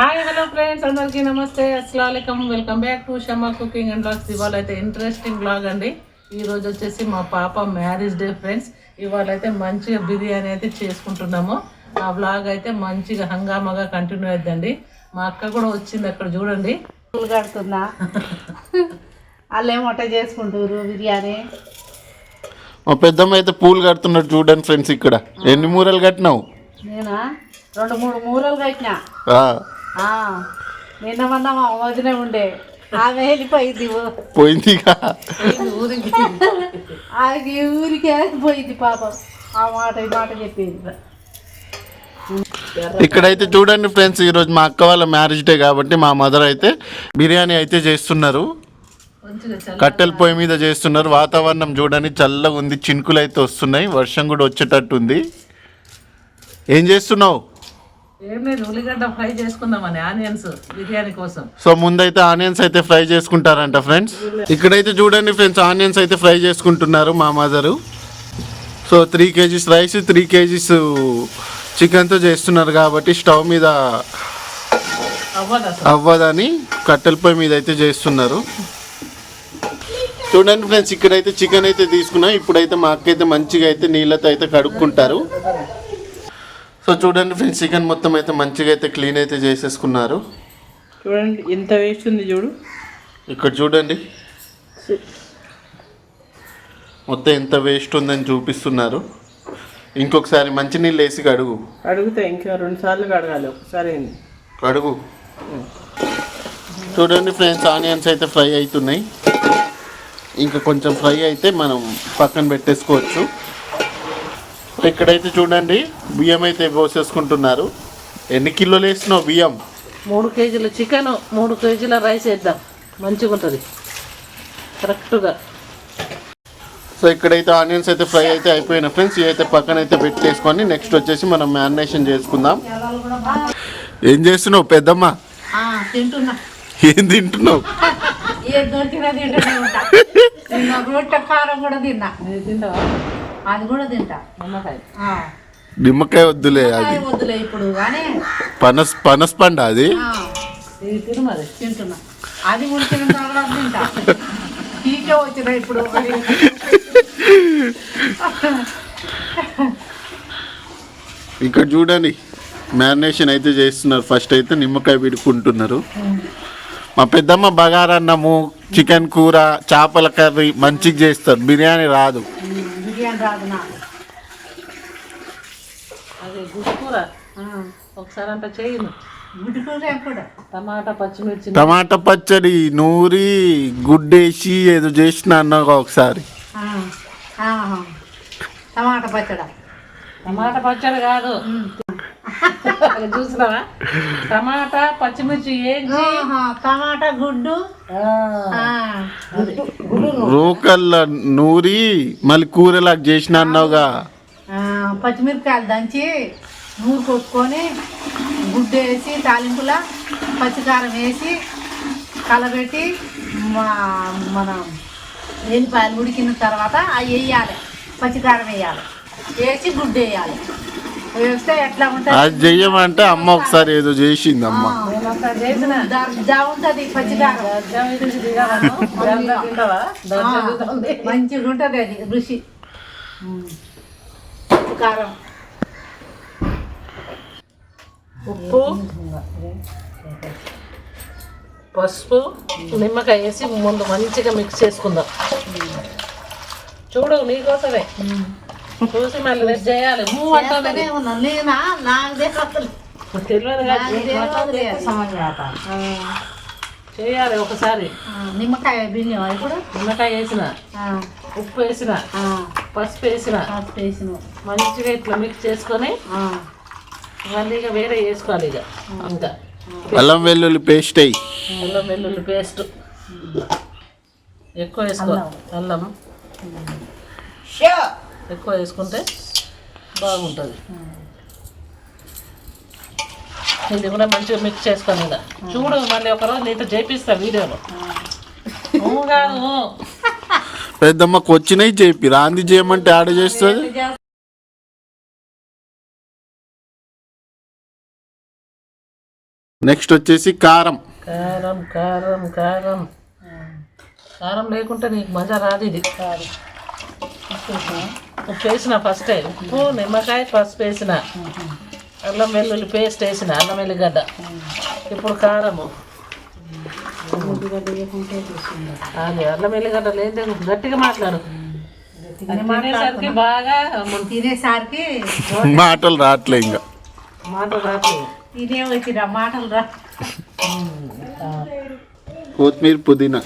Hi hello friends అందరికీ నమస్తే. అస్సలం welcome back to Shama cooking and blogs ఇవాళ అయితే ఇంట్రెస్టింగ్ బ్లాగ్ అండి. ఈ రోజు వచ్చేసి మా పాప మ్యారేజ్ డే ఫ్రెండ్స్ ఇవాళ అయితే మంచిగా బిర్యానీ అయితే చేసుకుంటున్నాము. ఆ బ్లాగ్ అయితే మంచిగా హంగామాగా కంటిన్యూ అవుతుందండి మా అక్క కూడా వచ్చింది అక్కడ చూడండి. పూలు కడుతున్నా. వాళ్ళు ఏం వంట చేసుకుంటారు బిర్యానీ? మా పెద్దమ్మ అయితే పూలు కడుతున్నాడు చూడండి ఫ్రెండ్స్ ఇక్కడ. ఎన్ని మూరలు కట్టినావు? నేనా? రెండు మూడు మూరలు కట్టినా? నిన్న మొన్న మా వదిన ఉండే. ఆమె వెళ్ళిపోయింది పోయింది ఊరికి. ఆమెకి ఊరికే పోయింది పాపం. ఆ మాట ఈ మాట చెప్పింది. ఇక్కడైతే చూడండి ఫ్రెండ్స్ ఈరోజు మా అక్క వాళ్ళ మ్యారేజ్ డే కాబట్టి మా మదర్ అయితే బిర్యానీ అయితే చేస్తున్నారు. కట్టెల పొయ్యి మీద చేస్తున్నారు. వాతావరణం చూడండి చల్లగా ఉంది. చినుకులు అయితే వస్తున్నాయి. వర్షం కూడా వచ్చేటట్టు ఉంది ఏం చేస్తున్నావు? ఏం లేదు ఉల్లిగడ్డ ఫ్రై చేసుకుందామని ఆనియన్స్ బిర్యానీ కోసం. సో ముందైతే ఆనియన్స్ అయితే ఫ్రై చేసుకుంటారంట ఫ్రెండ్స్. ఇక్కడైతే చూడండి ఫ్రెండ్స్ ఆనియన్స్ అయితే ఫ్రై చేసుకుంటున్నారు మా mother. So three KGs rice three KGs చికెన్తో చేస్తున్నారు కాబట్టి స్టవ్ మీద అవ్వదని కట్టెల పొయ్యి మీద అయితే చేస్తున్నారు. చూడండి ఫ్రెండ్స్ ఇక్కడైతే చికెన్ అయితే తీసుకున్నాం. ఇప్పుడైతే మా అక్క అయితే మంచిగా అయితే నీళ్ళతో అయితే కడుక్కుంటారు. సో చూడండి ఫ్రెండ్స్ చికెన్ మొత్తం అయితే మంచిగా అయితే క్లీన్ అయితే చేసేసుకున్నారు. చూడండి ఎంత వేస్ట్ ఉంది చూడు. ఇక్కడ చూడండి. మొత్తం ఎంత వేస్ట్ ఉందని చూపిస్తున్నారు. ఇంకొకసారి మంచినీళ్ళు వేసి కడుగు. అడిగితే ఇంకా రెండు సార్లు కడగాలి ఒకసారి కడుగు. చూడండి ఫ్రెండ్స్ ఆనియన్స్ అయితే ఫ్రై అవుతున్నాయి. ఇంకా కొంచెం ఫ్రై అయితే మనం పక్కన పెట్టేసుకోవచ్చు. ఇక్కడైతే చూడండి బియ్యం అయితే పోసేసుకుంటున్నారు. ఎన్ని కిలోలు వేసినావు బియ్యం? మూడు కేజీల చికెన్ మూడు కేజీల రైస్ వేద్దాం. మంచిగా ఉంటుంది. కరెక్ట్గా సో ఇక్కడైతే ఆనియన్స్ అయితే ఫ్రై అయితే అయిపోయిన ఫ్రెండ్స్ ఇవి అయితే పక్కన అయితే పెట్టేసుకొని నెక్స్ట్ వచ్చేసి మనం మ్యారినేషన్ చేసుకుందాం. ఏం చేస్తున్నావు పెద్దమ్మ? ఆ, తింటున్నా. ఏం తింటున్నావు? కారం కూడా తిన్నా. అది కూడా తింటా నిమ్మకాయ. ఆ, నిమ్మకాయ వద్దులే అది. వద్దులే ఇప్పుడు కానీ పనస్ పనస్ పండ అది తింటున్నా. అది ఉడికిన తర్వాత తింటా. పీకే వచ్చిన ఇప్పుడు. ఇక్కడ చూడండి మ్యారినేషన్ అయితే చేస్తున్నారు. ఫస్ట్ అయితే నిమ్మకాయ పిడుకుంటున్నారు. మా పెద్దమ్మ బగారన్నము చికెన్ కూర చేపల కర్రీ మంచిగా చేస్తారు. బిర్యానీ రాదు. రాదు నాకు అది గుడ్డుకూర ఆ, ఒకసారి అంట చేయను టమాటా పచ్చిమిర్చి. టమాటా పచ్చడి నూరి గుడ్డేసి ఏదో చేసిన అన్నాగా ఒకసారి. ఆ, ఆ, టమాటా పచ్చడ? టమాటా పచ్చడి కాదు. చూసినావా? టమాటా పచ్చిమిర్చి ఆహా, టమాటా గుడ్డు. రోకల్ల నూరి మళ్ళీ కూరలాగా చేసిన అన్నావుగా. ఆ, పచ్చిమిరపకాయలు దంచి నూరు కొట్టుకొని గుడ్డు వేసి తాలింపుల పచ్చికారం వేసి కలబెట్టి మా- మన ఎల్లిపాయలు ఉడికిన తర్వాత అవి వేయాలి పచ్చికారం వేయాలి. వేసి గుడ్డు వేయాలి. అది చెయ్యమంటే అమ్మ ఒకసారి ఏదో చేసింది అమ్మ మంచిగా ఉంటుంది అది రుచి. పచ్చికారం ఉప్పు. పసుపు. నిమ్మకాయ వేసి ముందు మంచిగా మిక్స్ చేసుకుందాం. చూడు నీకోసమే చూసి మళ్ళీ రేపు చేయాలి. నేనా నాకు తెలియదు చేయాలి ఒకసారి నిమ్మకాయ బియ్యం ఇప్పుడు? నిమ్మకాయ వేసిన. ఆ, ఉప్పు వేసిన. ఆ, పసుపు వేసిన. పసుపు వేసిన. మంచిగా ఇట్లా మిక్స్ చేసుకొని ఆ, మళ్ళీ ఇక వేరే వేసుకోవాలి ఇక. ఇంకా అల్లం వెల్లుల్లి పేస్ట్ అయ్యి అల్లం వెల్లుల్లి పేస్ట్ ఎక్కువ వేసుకో. అల్లం. ఎక్కువ వేసుకుంటే బాగుంటుంది. ఇది కూడా మంచిగా మిక్స్ చేసుకొని ఇక చూడు మళ్ళీ ఒకరోజు నీతో చేపిస్తా వీడియోలో. కాదు పెద్దమ్మకు వచ్చినాయి చెప్పి రాంది చేయమంటే ఆడ చేస్తుంది? నెక్స్ట్ వచ్చేసి కారం. కారం కారం కారం. కారం లేకుంటే నీకు మజా రాదు ఇది. కాదు. ఉప్పు వేసిన ఫస్ట్ టైం ఉప్పు నిమ్మకాయ పసుపు వేసిన. అల్లం వెల్లుల్లి పేస్ట్ వేసిన అల్లం వెల్లిగడ్డ ఇప్పుడు కారము. అది అల్లం వెల్లిగడ్డ లేదు గట్టిగా మాట్లాడు. బాగా తినేసరికి మాటలు రావట్లే ఇంకా. మాట రాట్లేదు తినే వచ్చిన మాటలు రా. కొత్తిమీర పుదీనా.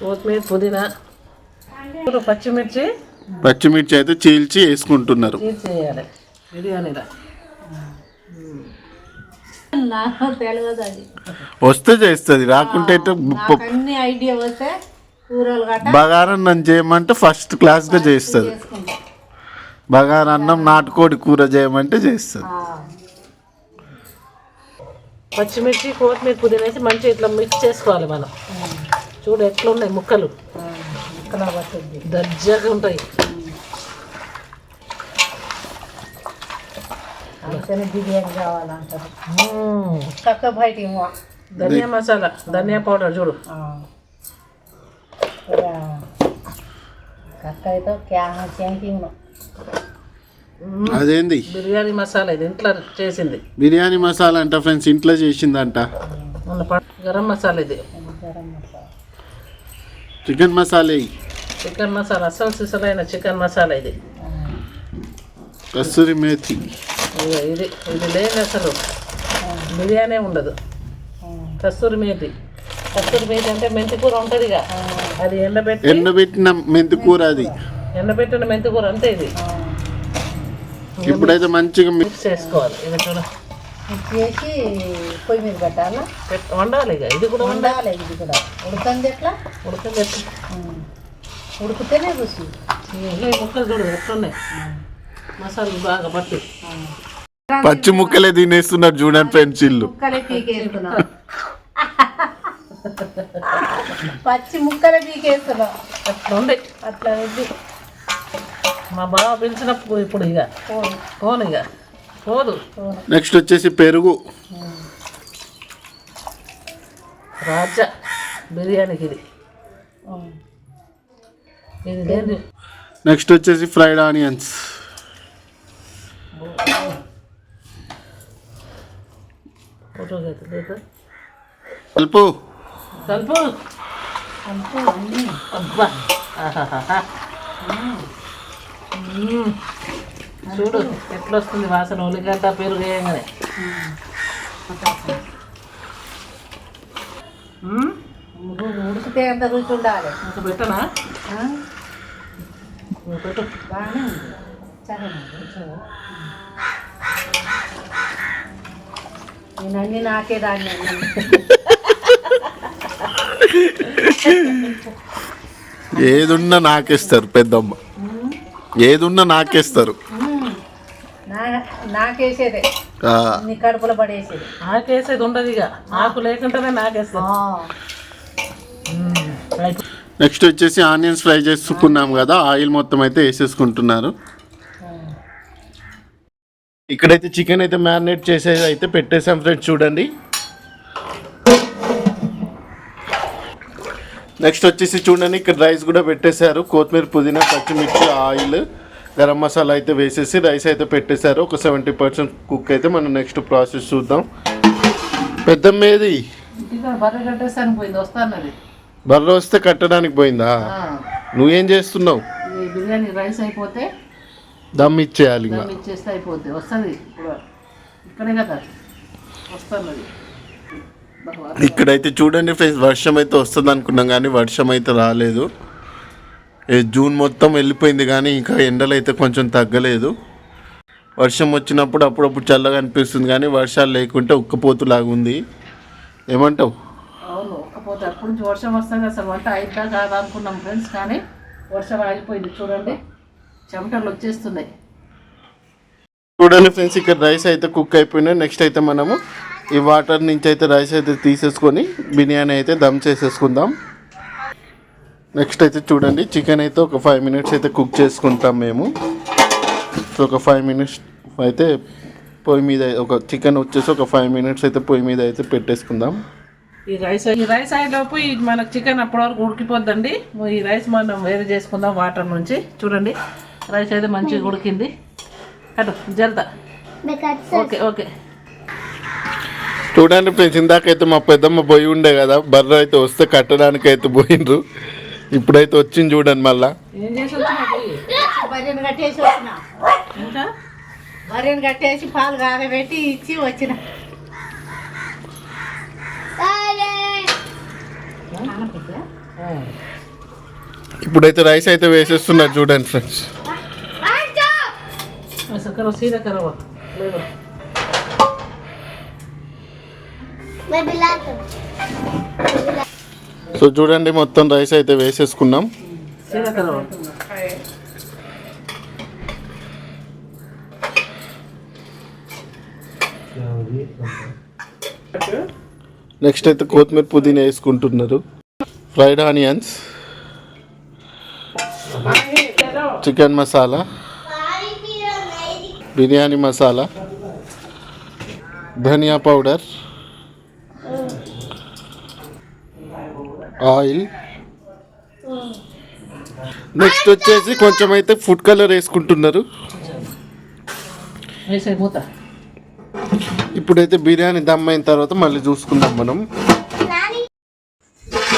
కొత్తిమీర పుదీనా. ఇప్పుడు పచ్చిమిర్చి. పచ్చిమిర్చి అయితే చీల్చి వేసుకుంటున్నారు. వస్తే చేస్తుంది రాకుంటే అన్ని ఐడియా వస్తే బగారన్నం చేయమంటే ఫస్ట్ క్లాస్గా చేస్తుంది. చేసుకుంటా. బగారన్నం నాటుకోడి కూర చేయమంటే చేస్తుంది. పచ్చిమిర్చి కొత్తిమీర పుదీనా వేసి మంచిగా ఇట్లా మిక్స్ చేసుకోవాలి మనం. చూడు ఎట్లున్నాయి ముక్కలు. ఇక్కడ పట్టుద్ది దర్జాగా ఉంటాయి. అందుకని బిర్యానీ కావాలంటారు. చక్క బయట ధనియా మసాలా ధనియా పౌడర్ చూడు. కక్క అయితే క్యా క్యాంపింగ్ అదేంది? బిర్యానీ మసాలా ఇది ఇంట్లో చేసింది. బిర్యానీ మసాలా అంట ఫ్రెండ్స్ ఇంట్లో చేసిందంట. గరం మసాలా ఇది. గరం మసాలా. చికెన్ మసాలా. చికెన్ మసాలా అసలు సిసలైన చికెన్ మసాలా ఇది. కస్తూరి మేతి. ఇది ఇది లేని అసలు. బిర్యానీ ఉండదు. కస్తూరి మేతి. కస్తూరి మేతి అంటే మెంతి కూర ఉంటుంది ఇక అది ఎండబెట్టి ఎండబెట్టిన మెంతి కూర అది. ఎండబెట్టిన మెంతి కూర అంతే ఇది. ఇప్పుడైతే మంచిగా మిక్స్ చేసుకోవాలి. ఇది చూడ. చేసి పొయ్యి మీద పెట్టాలా? పెట్- వండాలి ఇక. ఇది కూడా వండాలి ఇది కూడా. ఉడుకుంది ఎట్లా? ఉడకబెట్టి ఉడికితేనే రుచి. ముక్కలు చూడు ఎట్లున్నాయి. మసాలా బాగా పట్టి. పచ్చి ముక్కలే తినేస్తున్నారు చూడండి ఫ్రెండ్స్ ఇల్లు. పచ్చి ముక్కలే పీకేస్తున్నాం అట్లుంది అట్లా ఉంది. మా బావ పిలిచినప్పుడు ఇప్పుడు ఇక. పోను, పోను ఇక. పోదు. నెక్స్ట్ వచ్చేసి పెరుగు. రాజా బిర్యానీకి ఇది ఉమ్. ఇది దేని? నెక్స్ట్ వచ్చేసి ఫ్రైడ్ ఆనియన్స్. కలుపు కలుపు అబ్బా. చూడు ఎట్లా వస్తుంది వాసన? ఉల్లిగడ్డ పెరుగు వేయంగానే. ఉడికితే ఎంత రుచి ఉండాలి? ఇంకా పెట్టనా? ఆ? నువ్వు పెట్టు. బాగానే ఉంది. సరే మరి. నేను అన్ని నాకే దాన్ని. ఏదున్నా నాకేస్తారు పెద్దమ్మ. ఏదున్నా నాకేస్తారు. నాకేసేదే. నీ కడుపులో పడేసేది. ఆకేసేది ఉండదు ఇక. ఆకు లేకుండానే నాకేస్తాను నెక్స్ట్ వచ్చేసి ఆనియన్స్ ఫ్రై చేసుకున్నాం కదా ఆయిల్ మొత్తం అయితే వేసేసుకుంటున్నారు. ఇక్కడైతే చికెన్ అయితే మ్యారినేట్ చేసేది అయితే పెట్టేసాం ఫ్రెండ్స్ చూడండి. నెక్స్ట్ వచ్చేసి చూడండి ఇక్కడ రైస్ కూడా పెట్టేశారు. కొత్తిమీర పుదీనా పచ్చిమిర్చి ఆయిల్. గరం మసాలా అయితే వేసేసి రైస్ అయితే పెట్టేశారు. ఒక సెవెంటీ పర్సెంట్ కుక్ అయితే మనం నెక్స్ట్ ప్రాసెస్ చూద్దాం. పెద్దమ్మేది బర్రె వస్తే కట్టడానికి పోయిందా? నువ్వేం చేస్తున్నావు? బిర్యానీ రైస్ అయిపోతే దమ్ ఇచ్చేయాలి ఇచ్చేస్తే అయిపోద్ది వస్తుంది ఇక్కడే కదా వస్తున్నది ఇక్కడైతే చూడండి ఫ్రెండ్స్ వర్షం అయితే వస్తుంది అనుకున్నాం కానీ వర్షం అయితే రాలేదు. జూన్ మొత్తం వెళ్ళిపోయింది కానీ ఇంకా ఎండలు అయితే కొంచెం తగ్గలేదు. వర్షం వచ్చినప్పుడు అప్పుడప్పుడు చల్లగా అనిపిస్తుంది కానీ వర్షాలు లేకుంటే ఉక్కపోతులాగా ఉంది. ఏమంటావు? అవును అప్పటి నుంచి వర్షం వస్తుంది అసలు వంట అయిద్దా కాదా అనుకున్నాం ఫ్రెండ్స్ కానీ వర్షం ఆగిపోయింది. చూడండి చెమటలు వచ్చేస్తున్నాయి. చూడండి ఫ్రెండ్స్ ఇక్కడ రైస్ అయితే కుక్ అయిపోయినాయి. నెక్స్ట్ అయితే మనము ఈ వాటర్ నుంచి అయితే రైస్ అయితే తీసేసుకొని బిర్యానీ అయితే దమ్ చేసేసుకుందాం. నెక్స్ట్ అయితే చూడండి. చికెన్ అయితే ఒక ఫైవ్ మినిట్స్ అయితే కుక్ చేసుకుంటాం మేము. సో ఒక ఫైవ్ మినిట్స్ అయితే పొయ్యి మీద ఒక చికెన్ వచ్చేసి ఒక ఫైవ్ మినిట్స్ అయితే పొయ్యి మీద అయితే పెట్టేసుకుందాం. ఈ రైస్ ఈ రైస్ అయ్యేలోపు ఈ మనకు చికెన్ అప్పటి వరకు ఉడికిపోద్దండి. ఈ రైస్ మనం వేరే చేసుకుందాం వాటర్ నుంచి. చూడండి. రైస్ అయితే మంచిగా ఉడికింది. అటు జరదా ఓకే ఓకే. చూడండి ఫ్రెండ్స్ ఇందాకైతే మా పెద్దమ్మ పోయి ఉండే కదా. బర్ర అయితే వస్తే కట్టడానికి అయితే పోయిండ్రు. ఇప్పుడైతే వచ్చింది చూడండి మళ్ళా. బర్రెని కట్టేసి పాలు కాగబెట్టి ఇచ్చి వచ్చిన. ఇప్పుడైతే రైస్ అయితే వేసేస్తున్నారు చూడండి ఫ్రెండ్స్. సో చూడండి మొత్తం రైస్ అయితే వేసేసుకున్నాం. నెక్స్ట్ అయితే కొత్తిమీర పుదీనా వేసుకుంటున్నారు. Fried onions chicken masala biryani masala dhaniya powder oil. Hmm. Next వచ్చేసి కొంచెం అయితే ఫుడ్ కలర్ వేసుకుంటున్నారు ఇప్పుడైతే బిర్యానీ దమ్ అయిన తర్వాత మళ్ళీ చూసుకుందాం మనం.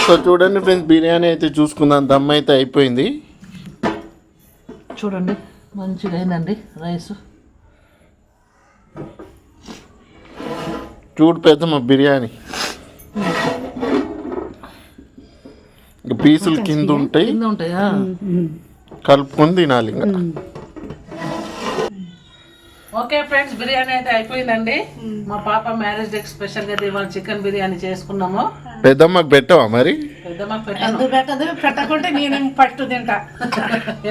సో చూడండి ఫ్రెండ్స్ బిర్యానీ అయితే చూసుకుందాం దమ్ అయితే అయిపోయింది. చూడండి మంచిగా అయిందండి రైస్. చూడు పెద్దమ్మ బిర్యానీ. Hmm. ఇంకా పీసులు కింద ఉంటాయి. కింద ఉంటాయా కలుపుకొని తినాలి ఇంకా. ఓకే ఫ్రెండ్స్ బిర్యానీ అయితే అయిపోయిందండి. మా పాప మ్యారేజ్ డే స్పెషల్గా ఇవాళ చికెన్ బిర్యానీ చేసుకున్నాము. పెద్దమ్మకి పెట్టవా మరి? పెట్టకుంటే నేనేం ఫస్ట్ తింటా.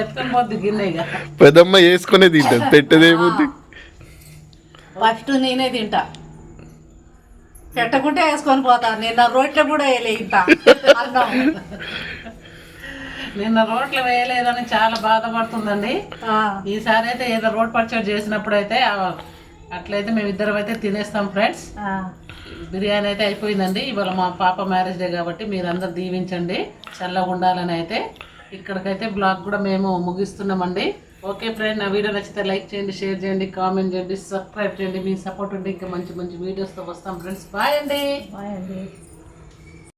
ఎత్తుకొని పోద్ది గిన్నె ఇక. పెద్దమ్మ వేసుకునే తింటది పెట్టదేముంది? ఫస్ట్ నేనే తింటా. పెట్టకుంటే వేసుకొని పోతా. నిన్న రోట్లో కూడా వేయలే ఇంత అన్నం. నిన్న రోట్లు వేయలేదని చాలా బాధపడుతుందండి. ఈసారి అయితే ఏదో రోడ్ పర్చేట్ చేసినప్పుడు అయితే అట్లయితే మేము ఇద్దరం అయితే తినేస్తాం ఫ్రెండ్స్. బిర్యానీ అయితే అయిపోయిందండి. ఇవాళ మా పాప మ్యారేజ్ డే కాబట్టి మీరందరూ దీవించండి. చల్లగా ఉండాలని అయితే ఇక్కడికైతే బ్లాగ్ కూడా మేము ముగిస్తున్నామండి. ఓకే ఫ్రెండ్ నా వీడియో నచ్చితే లైక్ చేయండి షేర్ చేయండి కామెంట్ చేయండి సబ్స్క్రైబ్ చేయండి. మీ సపోర్ట్ ఉంటే ఇంకా మంచి మంచి వీడియోస్తో వస్తాం ఫ్రెండ్స్. బాయ్ అండి. బాయ్ అండి.